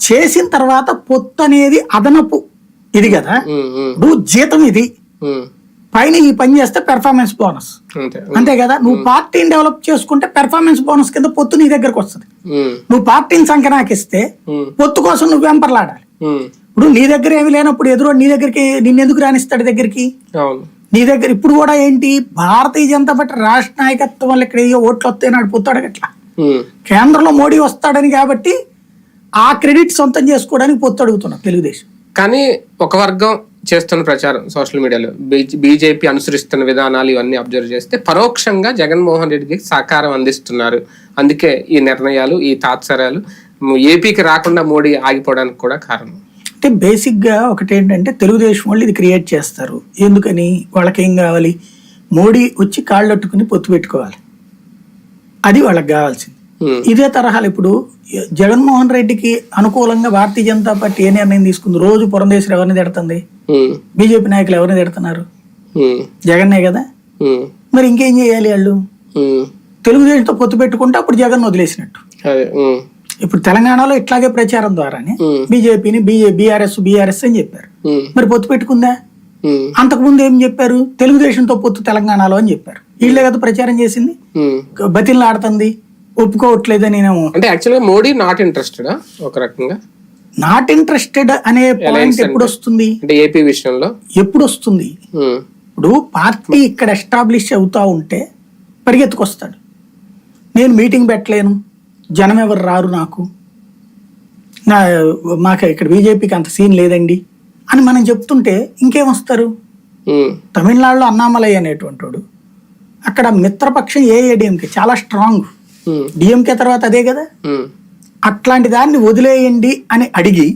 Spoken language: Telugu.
చేసిన తర్వాత పొత్తు అనేది అదనపు. ఇది కదా? నువ్వు జీతం ఇది. పైన ఈ పని చేస్తే పెర్ఫార్మెన్స్ బోనస్ అంతే. కదా? నువ్వు పార్టీని డెవలప్ చేసుకుంటే పెర్ఫార్మెన్స్ బోనస్ కింద పొత్తు నీ దగ్గరకు వస్తుంది. నువ్వు పార్టీని సంకనాకిస్తే ఉమ్, పొత్తు కోసం నువ్వు వెంపర్లాడాలి ఇప్పుడు నీ దగ్గర ఏమి లేనప్పుడు ఎదురు నీ దగ్గరికి నిన్నెందుకు రాణిస్తాడు దగ్గరికి? నీ దగ్గర ఇప్పుడు కూడా ఏంటి? భారతీయ జనతా పార్టీ రాష్ట్ర నాయకత్వం వల్ల ఇక్కడ ఓట్లు వస్తాయి నాడు పొత్తాడు అట్లా ఉమ్, కేంద్రంలో మోడీ వస్తాడని కాబట్టి ఆ క్రెడిట్ సొంతం చేసుకోవడానికి పొత్తు అడుగుతున్నారు తెలుగుదేశం. కానీ ఒక వర్గం చేస్తున్న ప్రచారం సోషల్ మీడియాలో బీజేపీ అనుసరిస్తున్న విధానాలు ఇవన్నీ అబ్జర్వ్ చేస్తే పరోక్షంగా జగన్మోహన్ రెడ్డికి సహకారం అందిస్తున్నారు. అందుకే ఈ నిర్ణయాలు ఈ తాత్సర్యాలు ఏపీకి రాకుండా మోడీ ఆగిపోవడానికి కూడా కారణం. అంటే బేసిక్గా ఒకటి ఏంటంటే తెలుగుదేశం వాళ్ళు ఇది క్రియేట్ చేస్తారు. ఎందుకని? వాళ్ళకి ఏం కావాలి? మోడీ వచ్చి కాళ్ళట్టుకుని పొత్తు పెట్టుకోవాలి. అది వాళ్ళకి కావాల్సింది. ఇదే తరహాలు ఇప్పుడు జగన్మోహన్ రెడ్డికి అనుకూలంగా భారతీయ జనతా పార్టీ ఏ నిర్ణయం తీసుకుంది? రోజు పురంధేశ్వరి ఎవరిని తిడుతుంది? బీజేపీ నాయకులు ఎవరిని తిడుతున్నారు? జగన్నే కదా? మరి ఇంకేం చేయాలి వాళ్ళు? తెలుగుదేశంతో పొత్తు పెట్టుకుంటే అప్పుడు జగన్ వదిలేసినట్టు. ఇప్పుడు తెలంగాణలో ఇట్లాగే ప్రచారం ద్వారానే బీజేపీని బీజే బీఆర్ఎస్ బీఆర్ఎస్ అని చెప్పారు. మరి పొత్తు పెట్టుకుందా? ఉమ్, అంతకుముందు ఏం చెప్పారు? తెలుగుదేశంతో పొత్తు తెలంగాణలో అని చెప్పారు. వీళ్ళే కదా ప్రచారం చేసింది. బతిల్ని ఆడుతుంది ఒప్పుకోవట్లేదని నేను అంటే యాక్చువల్గా మోడీ నాట్ ఇంట్రెస్టెడా ఒక రకంగా? నాట్ ఇంట్రెస్టెడ్ అనే పాయింట్ ఎప్పుడు వస్తుంది అంటే ఏపీ విషయంలో? ఎప్పుడు వస్తుంది ఉమ్, ఇప్పుడు పార్టీ ఇక్కడ ఎస్టాబ్లిష్ అవుతా ఉంటే పరిగెత్తుకొస్తాడు. నేను మీటింగ్ పెట్టలేను. జనం ఎవరు రారు నాకు? నా మాకు ఇక్కడ బీజేపీకి అంత సీన్ లేదండి. అని మనం చెప్తుంటే ఇంకేం వస్తారు ఉమ్, తమిళనాడులో అన్నామలై అనేటువంటి వాడు. అక్కడ మిత్రపక్షం ఏఐడిఎంకే చాలా స్ట్రాంగ్ డిఎంకే తర్వాత అదే కదా? అట్లాంటి దాన్ని వదిలేయండి అని అడిగి